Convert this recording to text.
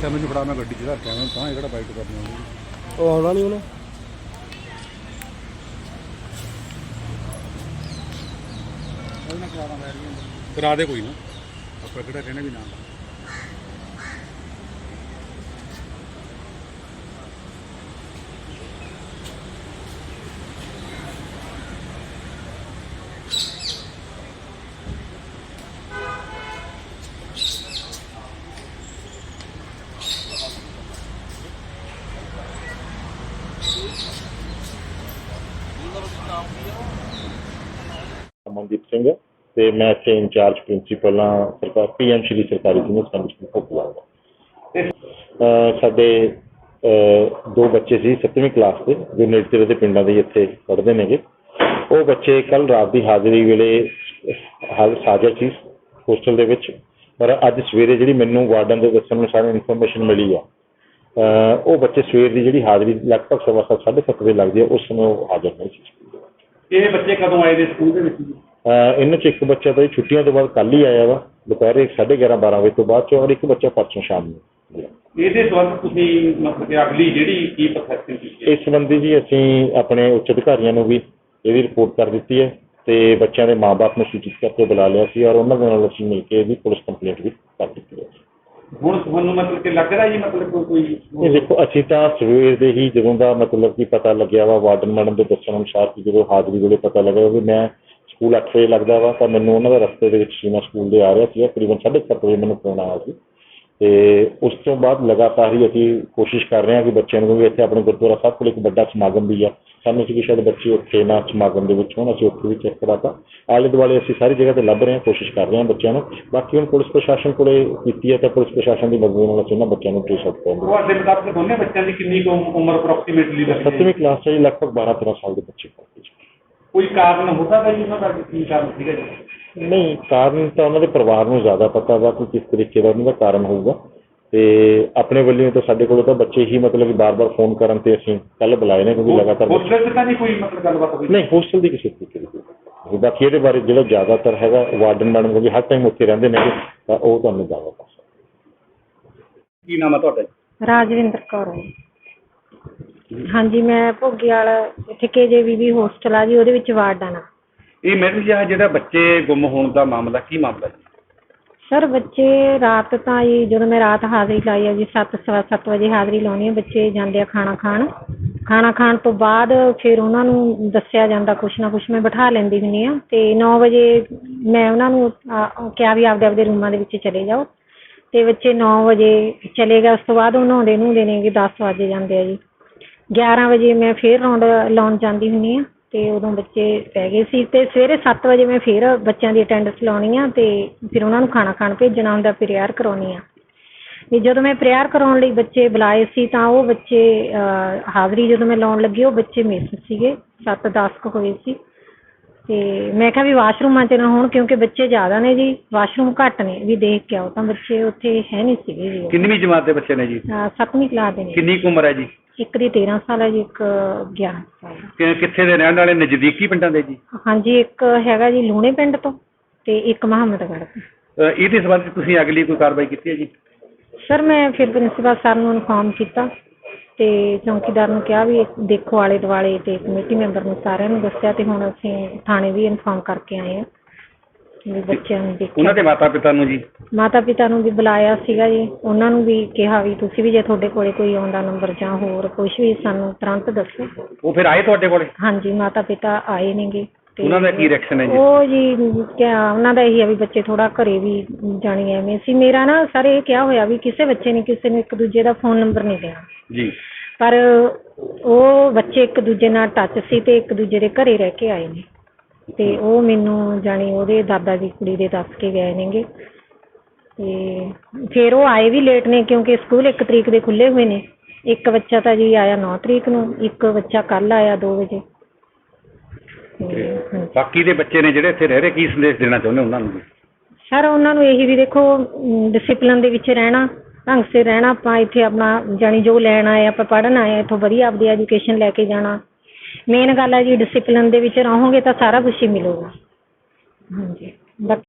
ਦੱਸਿਆ ਮੈਨੂੰ ਫੜਾ ਮੈਂ ਗੱਡੀ 'ਚ ਰੱਖਿਆ ਮੈਂ ਤਾਂ ਇਹ ਕਿਹੜਾ ਬਾਈਟ ਕਰਨੀ ਆਉਂਦੀ ਉਹ ਆਉਣਾ ਨਹੀਂ ਉਹਨੇ। ਕਰਾ ਦਾਂ ਕੋਈ ਨਾ। ਆਪਾਂ ਕਿਹੜਾ ਕਹਿੰਦੇ ਵੀ ਨਾ। ਅਮਨਦੀਪ ਸਿੰਘ ਤੇ ਮੈਂ ਇੱਥੇ ਇੰਚਾਰਜ ਪ੍ਰਿੰਸੀਪਲ ਹਾਂ, ਸਰਕਾਰ ਪੀਐਮ ਸ਼੍ਰੀ ਸਰਕਾਰੀ ਸੀਨੀਅਰ ਸੈਕੰਡਰੀ ਸਕੂਲ ਭੋਪਾਲ ਸਾਡੇ ਦੋ ਬੱਚੇ ਸੀ 7ਵੀਂ ਕਲਾਸ ਦੇ, ਜੋ ਨੇੜੇ ਦੇ ਪਿੰਡਾਂ ਦੇ ਇੱਥੇ ਪੜ੍ਹਦੇ ਨੇਗੇ। ਉਹ ਬੱਚੇ ਕੱਲ ਰਾਤ ਦੀ ਹਾਜ਼ਰੀ ਵੇਲੇ ਹਾਜ਼ਰ ਹਾਜ਼ਰ ਸੀ ਹੋਸਟਲ ਦੇ ਵਿੱਚ। ਪਰ ਅੱਜ ਸਵੇਰੇ ਜਿਹੜੀ ਮੈਨੂੰ ਵਾਰਡਨ ਦੇ ਦੱਸਣ ਅਨੁਸਾਰ ਇਨਫੋਰਮੇਸ਼ਨ ਮਿਲੀ ਆ। ਉਹ ਬੱਚੇ ਸਵੇਰ ਦੀ ਜਿਹੜੀ ਹਾਜ਼ਰੀ ਲਗਭਗ ਸਵਾ ਸੱਤ, ਸਾਢੇ ਸੱਤ ਵਜੇ ਲੱਗਦੀ ਹੈ ਉਸ ਸਮੇਂ ਉਹ ਹਾਜ਼ਰ ਨਹੀਂ ਸੀ। ਇਹ ਬੱਚੇ ਕਦੋਂ ਆਏ ਨੇ ਸਕੂਲ ਦੇ ਵਿੱਚ ਇਹਨਾਂ ਚ ਇੱਕ ਬੱਚਾ ਤਾਂ ਜੀ ਛੁੱਟੀਆਂ ਤੋਂ ਬਾਅਦ ਕੱਲ ਹੀ ਆਇਆ ਵਾ ਦੁਪਹਿਰੇ 11:30 12 ਵਜੇ ਤੋਂ ਬਾਅਦ ਚ ਔਰ ਇੱਕ ਬੱਚਾ ਪਰਸੋਂ ਸ਼ਾਮ ਨੂੰ। ਇਹਦੇ ਸੰਬੰਧ ਤੁਸੀਂ ਮਤਲਬ ਕਿ ਅਗਲੀ ਜਿਹੜੀ ਕੀ ਪ੍ਰੋਸੈਸਿੰਗ ਕੀਤੀ ਹੈ ਇਸ ਸੰਬੰਧੀ ਜੀ ਅਸੀਂ ਆਪਣੇ ਉੱਚ ਅਧਿਕਾਰੀਆਂ ਨੂੰ ਵੀ ਇਹਦੀ ਰਿਪੋਰਟ ਕਰ ਦਿੱਤੀ ਹੈ ਤੇ ਬੱਚਿਆਂ ਦੇ ਮਾਪੇ ਨੂੰ ਸੂਚਿਤ ਕਰਕੇ ਬੁਲਾ ਲਿਆ ਸੀ ਔਰ ਉਹਨਾਂ ਦੇ ਨਾਲ ਅਸੀਂ ਮਿਲ ਕੇ ਇਹਦੀ ਪੁਲਿਸ ਕੰਪਲੇਂਟ ਵੀ ਕਰ ਦਿੱਤੀ ਹੈ ਹੁਣ ਤੁਹਾਨੂੰ ਮਤਲਬ ਕਿ ਲੱਗ ਰਿਹਾ ਜੀ ਮਤਲਬ ਕੋਈ ਇਹ ਦੇਖੋ ਅਸੀਂ ਤਾਂ ਸਵੇਰ ਦੇ ਹੀ ਜਦੋਂ ਦਾ ਮਤਲਬ ਕਿ ਪਤਾ ਲੱਗਿਆ ਵਾ ਵਾਰਡਨ ਮੈਡਮ ਦੇ ਦੱਸਣ ਅਨੁਸਾਰ ਕਿ ਜਦੋਂ ਹਾਜ਼ਰੀ ਵੇਲੇ ਪਤਾ ਲੱਗਿਆ ਵੀ ਮੈਂ ਸਕੂਲ 8 ਵਜੇ ਲੱਗਦਾ ਵਾ ਤਾਂ ਮੈਨੂੰ ਉਹਨਾਂ ਦਾ ਰਸਤੇ ਦੇ ਵਿੱਚ ਸੀ ਮੈਂ ਸਕੂਲ ਦੇ ਆ ਰਿਹਾ ਸੀ ਤਕਰੀਬਨ 7:30 ਵਜੇ ਮੈਨੂੰ ਫੋਨ ਆਇਆ ਸੀ। ਤੇ ਉਸ ਤੋਂ ਬਾਅਦ ਲਗਾਤਾਰ ਹੀ ਅਸੀਂ ਕੋਸ਼ਿਸ਼ ਕਰ ਰਹੇ ਹਾਂ ਕਿ ਬੱਚਿਆਂ ਨੂੰ ਵੀ ਇੱਥੇ ਆਪਣੇ ਗੁਰਦੁਆਰਾ ਸਾਹਿਬ ਕੋਲ ਇੱਕ ਵੱਡਾ ਸਮਾਗਮ ਵੀ ਆ। ਸਾਨੂੰ ਸੀ ਕਿ ਸ਼ਾਇਦ ਬੱਚੇ ਉੱਥੇ ਨਾ ਸਮਾਗਮ ਦੇ ਵਿੱਚ ਹੋਣ ਅਸੀਂ ਉੱਥੇ ਵੀ ਚੈੱਕ ਕਰਾਤਾ ਆਲੇ ਦੁਆਲੇ ਅਸੀਂ ਸਾਰੀ ਜਗ੍ਹਾ ਤੇ ਲੱਭ ਰਹੇ ਹਾਂ ਕੋਸ਼ਿਸ਼ ਕਰ ਰਹੇ ਹਾਂ ਬੱਚਿਆਂ ਨੂੰ। ਬਾਕੀ ਹੁਣ ਪੁਲਿਸ ਪ੍ਰਸ਼ਾਸਨ ਕੋਲੇ ਕੀਤੀ ਹੈ ਤਾਂ ਪੁਲਿਸ ਪ੍ਰਸ਼ਾਸਨ ਦੀ ਮਦਦ ਨਾਲ ਅਸੀਂ ਇਹਨਾਂ ਬੱਚਿਆਂ ਨੂੰ ਟ੍ਰੇਸ ਆਊਟ ਕਰਾਂਗੇ। ਤੁਹਾਡੇ ਮੁਤਾਬਕ ਦੋਨੇ ਬੱਚਿਆਂ ਦੀ ਕਿੰਨੀ ਉਮਰ ਅਪਰੋਕਸੀਮੇਟਲੀ ਦੱਸਦੇ ਸੱਤਵੀਂ ਕਲਾਸ 'ਚ ਲਗਭਗ 12 13 ਸਾਲ ਦੇ ਬੱਚੇ ਕੋਈ ਕਾਰਨ ਹੁੰਦਾ ਤਾਂ ਜੀ ਉਹਨਾਂ ਦਾ ਕਿ ਕੀ ਕਾਰਨ ਸੀਗਾ ਜੀ ਨਹੀਂ ਕਾਰਨ ਤਾਂ ਉਹਨਾਂ ਦੇ ਪਰਿਵਾਰ ਨੂੰ ਜ਼ਿਆਦਾ ਪਤਾ ਵਾ ਕਿ ਕਿਸ ਤਰੀਕੇ ਦਾ ਉਹਨਾਂ ਦਾ ਕਾਰਨ ਹੋਊਗਾ ਤੇ ਆਪਣੇ ਵੱਲੋਂ ਤਾਂ ਸਾਡੇ ਕੋਲ ਤਾਂ ਬੱਚੇ ਹੀ ਮਤਲਬ ਕਿ ਬਾਰ-ਬਾਰ ਫੋਨ ਕਰਨ ਤੇ ਅਸੀਂ ਕੱਲ ਬੁਲਾਏ ਨੇ ਕਿਉਂਕਿ ਲਗਾਤਾਰ ਬੱਚੇ- ਹੋਸਟਲ 'ਚ ਤਾਂ ਨਹੀਂ ਕੋਈ ਮਤਲਬ ਗੱਲਬਾਤ ਹੋਈ ਨਹੀਂ ਹੋਸਟਲ ਦੀ ਕਿਸੇ ਤਰੀਕੇ ਦੀ ਕੋਈ ਗੱਲ ਨਹੀਂ। ਬਾਕੀ ਇਹਦੇ ਬਾਰੇ ਜਿਹੜਾ ਜ਼ਿਆਦਾਤਰ ਹੈਗਾ ਵਾਰਡਨ ਮੈਡਮ ਕਿਉਂਕਿ ਹਰ ਟਾਈਮ ਉੱਥੇ ਰਹਿੰਦੇ ਨੇ ਤਾਂ ਉਹ ਤੁਹਾਨੂੰ ਜ਼ਿਆਦਾ ਦੱਸ ਕੀ ਨਾਮ ਹੈ ਤੁਹਾਡਾ ਜੀ? ਰਾਜਵਿੰਦਰ ਕੌਰ ਹੈ। ਹਾਂਜੀ ਮੈਂ ਭੋਗੀਵਾਲ ਇੱਥੇ ਕੇਜੇਵੀਵੀ ਹੋਸਟਲ ਆ ਜੀ ਉਹਦੇ ਵਿੱਚ ਵਾਰਡਨ ਆ ਇਹ ਮੈਡਮ ਜੀ ਆਹ ਜਿਹੜਾ ਬੱਚੇ ਗੁੰਮ ਹੋਣ ਦਾ ਮਾਮਲਾ ਕੀ ਮਾਮਲਾ ਜੀ? ਸਰ ਬੱਚੇ ਰਾਤ ਤਾਂ ਜੀ ਜਦੋਂ ਮੈਂ ਰਾਤ ਹਾਜ਼ਰੀ ਲਾਈ ਆ ਜੀ 7 ਸਵਾ ਸੱਤ ਵਜੇ ਹਾਜ਼ਰੀ ਲਾਉਣੀ ਆ ਬੱਚੇ ਜਾਂਦੇ ਆ ਖਾਣਾ ਖਾਣ। ਖਾਣਾ ਖਾਣ ਤੋਂ ਬਾਅਦ ਫਿਰ ਉਹਨਾਂ ਨੂੰ ਦੱਸਿਆ ਜਾਂਦਾ ਕੁਛ ਨਾ ਕੁਛ ਮੈਂ ਬਿਠਾ ਲੈਂਦੀ ਹੁੰਦੀ ਆ ਤੇ 9 ਵਜੇ ਮੈਂ ਉਹਨਾਂ ਨੂੰ ਕਿਹਾ ਵੀ ਆਪਦੇ ਆਪਦੇ ਰੂਮਾਂ ਦੇ ਵਿੱਚ ਚਲੇ ਜਾਓ। ਤੇ ਬੱਚੇ 9 ਵਜੇ ਚਲੇ ਗਏ ਉਸ ਤੋਂ ਬਾਅਦ ਉਹ ਨਹਾਉਂਦੇ ਨੂੰਦੇ ਨੇ ਕਿ 10 ਵਜੇ ਜਾਂਦੇ ਆ ਜੀ। 11 ਵਜੇ ਮੈਂ ਫੇਰ ਰਾਉਂਡ ਲਾਉਣ ਜਾਂਦੀ ਹੁੰਦੀ ਆ ਤੇ ਉਦੋਂ ਬੱਚੇ ਪੈ ਗਏ ਸੀ ਤੇ ਸਵੇਰੇ 7 ਵਜੇ ਮੈਂ ਫੇਰ ਬੱਚਿਆਂ ਦੀ ਅਟੈਂਡੈਂਸ ਲਾਉਣੀ ਆ ਤੇ ਫਿਰ ਉਹਨਾਂ ਨੂੰ ਖਾਣਾ ਖਾਣ ਭੇਜਣਾ ਹੁੰਦਾ ਪ੍ਰੇਅਰ ਕਰਾਉਣੀ ਆ ਵੀ ਜਦੋਂ ਮੈਂ ਪ੍ਰੇਅਰ ਕਰਾਉਣ ਲਈ ਬੱਚੇ ਬੁਲਾਏ ਸੀ ਤਾਂ ਉਹ ਬੱਚੇ ਹਾਜ਼ਰੀ ਜਦੋਂ ਮੈਂ ਲਾਉਣ ਲੱਗੀ ਉਹ ਬੱਚੇ ਮਿਸ ਸੀਗੇ 7-10 ਕੁ ਹੋਏ ਸੀ। ਤੇ ਮੈਂ ਕਿਹਾ ਵੀ ਵਾਸ਼ਰੂਮਾਂ 'ਚ ਨਾ ਹੋਣ ਕਿਉਂਕਿ ਬੱਚੇ ਜ਼ਿਆਦਾ ਨੇ ਜੀ ਵਾਸ਼ਰੂਮ ਘੱਟ ਨੇ ਵੀ ਦੇਖ ਕੇ ਆਓ ਤਾਂ ਬੱਚੇ ਉੱਥੇ ਹੈ ਨਹੀਂ ਸੀਗੇ ਜੀ। ਕਿੰਨਵੀਂ ਜਮਾਤ ਦੇ ਬੱਚੇ ਨੇ ਜੀ? ਅਹ, ਸੱਤਵੀਂ ਕਲਾਸ ਦੇ ਨੇ। ਕਿੰਨੀ ਕੁ ਉਮਰ ਹੈ ਜੀ? ਇੱਕ ਦੀ 13 ਸਾਲ ਹੈ ਜੀ ਇੱਕ 11 ਸਾਲ ਹੈ। ਕਿ- ਕਿੱਥੇ ਦੇ ਰਹਿਣ ਵਾਲੇ ਨਜ਼ਦੀਕੀ ਪਿੰਡਾਂ ਦੇ ਜੀ? ਹਾਂਜੀ ਇੱਕ ਹੈਗਾ ਜੀ ਲੂਣੇ ਪਿੰਡ ਤੋਂ ਤੇ ਇੱਕ ਮੁਹੰਮਦਗੜ੍ਹ ਤੋਂ। ਇਹਦੇ ਸੰਬੰਧ 'ਚ ਤੁਸੀਂ ਅਗਲੀ ਕੋਈ ਕਾਰਵਾਈ ਕੀਤੀ ਹੈ ਜੀ? ਸਰ ਮੈਂ ਫਿਰ ਪ੍ਰਿੰਸੀਪਲ ਸਰ ਨੂੰ ਇਨਫਾਰਮ ਕੀਤਾ ਤੇ ਚੌਂਕੀਦਾਰ ਨੂੰ ਕਿਹਾ ਵੀ ਇਹ ਦੇਖੋ ਆਲੇ ਦੁਆਲੇ ਤੇ ਕਮੇਟੀ ਮੈਂਬਰ ਨੂੰ ਸਾਰਿਆਂ ਨੂੰ ਦੱਸਿਆ ਤੇ ਹੁਣ ਅਸੀਂ ਥਾਣੇ ਵੀ ਇਨਫਾਰਮ ਕਰਕੇ ਆਏ ਆ ਵੀ ਬੱਚਿਆਂ ਨੂੰ ਦੇਖਿਆ ਉਹਨਾਂ ਦੇ ਮਾਤਾ ਪਿਤਾ ਨੂੰ ਜੀ? ਮਾਤਾ ਪਿਤਾ ਨੂੰ ਵੀ ਬੁਲਾਇਆ ਸੀਗਾ ਜੀ। ਉਹਨਾਂ ਨੂੰ ਵੀ ਕਿਹਾ ਵੀ ਤੁਸੀਂ ਵੀ ਜੇ ਤੁਹਾਡੇ ਕੋਲੇ ਕੋਈ ਆਉਂਦਾ ਨੰਬਰ ਜਾਂ ਹੋਰ ਕੁਝ ਵੀ ਸਾਨੂੰ ਤੁਰੰਤ ਦੱਸੋ। ਉਹ ਫਿਰ ਆਏ ਤੁਹਾਡੇ ਕੋਲੇ? ਹਾਂਜੀ ਮਾਤਾ ਪਿਤਾ ਆਏ ਨੇਗੇ ਤੇ ਉਹਨਾਂ ਦਾ ਕੀ ਰਿਐਕਸ਼ਨ ਹੈ ਜੀ? ਉਹ ਜੀ ਕਿਆ ਉਹਨਾਂ ਦਾ ਇਹੀ ਆ ਵੀ ਬੱਚੇ ਥੋੜਾ ਘਰੇ ਵੀ ਜਾਣੀ ਐਵੇਂ ਸੀ। ਮੇਰਾ ਨਾ ਸਰ ਇਹ ਕਿਹਾ ਹੋਇਆ ਵੀ ਕਿਸੇ ਬੱਚੇ ਨੇ ਕਿਸੇ ਨੂੰ ਇੱਕ ਦੂਜੇ ਦਾ ਫੋਨ ਨੰਬਰ ਨਹੀਂ ਦੇਣਾ। ਜੀ। ਪਰ ਉਹ ਬੱਚੇ ਇੱਕ ਦੂਜੇ ਨਾਲ ਟੱਚ ਸੀ ਤੇ ਇੱਕ ਦੂਜੇ ਦੇ ਘਰੇ ਰਹਿ ਕੇ ਆਏ ਨੇ। ਤੇ ਉਹ ਮੈਨੂੰ ਜਾਣੀ ਉਹਦੇ ਦਾਦਾ ਦੀ ਕੁੜੀ ਦੇ ਦੱਸ ਕੇ ਗਏ ਨੇਗੇ। ਤੇ ਫਿਰ ਉਹ ਆਏ ਵੀ ਲੇਟ ਨੇ ਕਿਉਂਕਿ ਸਕੂਲ 1 ਤਰੀਕ ਦੇ ਖੁੱਲੇ ਹੋਏ ਨੇ। ਇੱਕ ਬੱਚਾ ਤਾਂ ਜੀ ਆਇਆ 9 ਤਰੀਕ ਨੂੰ ਇੱਕ ਬੱਚਾ ਕੱਲ ਆਇਆ 2 ਵਜੇ। ਤੇ ਬਾਕੀ ਦੇ ਬੱਚੇ ਨੇ ਜਿਹੜੇ ਇੱਥੇ ਰਹਿ ਰਹੇ ਕੀ ਸੰਦੇਸ਼ ਦੇਣਾ ਚਾਹੁੰਦੇ ਉਹਨਾਂ ਨੂੰ ਸਰ ਉਹਨਾਂ ਨੂੰ ਇਹੀ ਵੀ ਦੇਖੋ ਡਿਸਪਲਿਨ ਦੇ ਵਿੱਚ ਰਹਿਣਾ ਢੰਗ ਸਿਰ ਰਹਿਣਾ ਆਪਾਂ ਇੱਥੇ ਆਪਣਾ ਜਾਣੀ ਜੋ ਲੈਣ ਆਏ ਆਪਾਂ ਪੜ੍ਹਨ ਆਏ ਇੱਥੋਂ ਵਧੀਆ ਆਪਦੀ ਐਜੂਕੇਸ਼ਨ ਲੈ ਕੇ ਜਾਣਾ। ਮੇਨ ਗੱਲ ਹੈ ਜੀ ਡਿਸਪਲਿਨ ਦੇ ਵਿੱਚ ਰਹੋਗੇ ਤਾਂ ਸਾਰਾ ਕੁਝ ਹੀ ਮਿਲੂਗਾ। ਹਾਂਜੀ।